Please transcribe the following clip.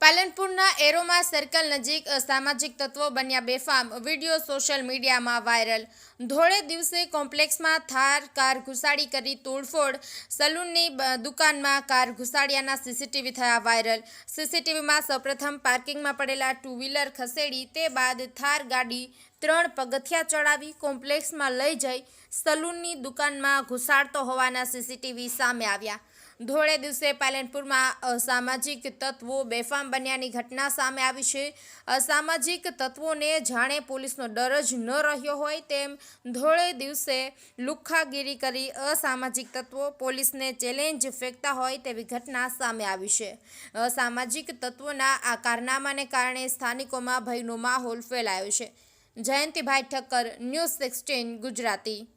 પાલનપુરના aroma circle નજીક સામાજિક તત્વો બન્યા બેફામ. વીડિયો સોશિયલ મીડિયામાં વાયરલ. ધોળે દિવસે કોમ્પ્લેક્સમાં થાર, કાર ઘુસાડી કરી તોડફોડ, સલૂનની દુકાનમાં કાર ઘુસાડ્યાના સીસીટીવી થયા વાયરલ. સીસીટીવીમાં સૌપ્રથમ પાર્કિંગમાં પડેલા ટુ વ્હીલર ખસેડી તે બાદ થાર ગાડી ત્રણ પગથિયા ચડાવી કોમ્પ્લેક્સમાં લઈ જઈ સલૂનની દુકાનમાં ઘુસાડતો હોવાના સીસીટીવી સામે આવ્યા. ધોળે દિવસે પાલનપુરમાં અસામાજિક તત્વો બેફામ બન્યાની ઘટના સામે આવી છે. અસામાજિક તત્વોને જાણે પોલીસનો ડર જ ન રહ્યો હોય તેમ ધોળે દિવસે લુખ્ખાગીરી કરી અસામાજિક તત્વો પોલીસને ચેલેન્જ ફેંકતા હોય તેવી ઘટના સામે આવી છે. અસામાજિક તત્વોના આ કારનામાને કારણે સ્થાનિકોમાં ભયનો માહોલ ફેલાયો છે. Jayantibhai Thakkar, news sixteen, Gujarati.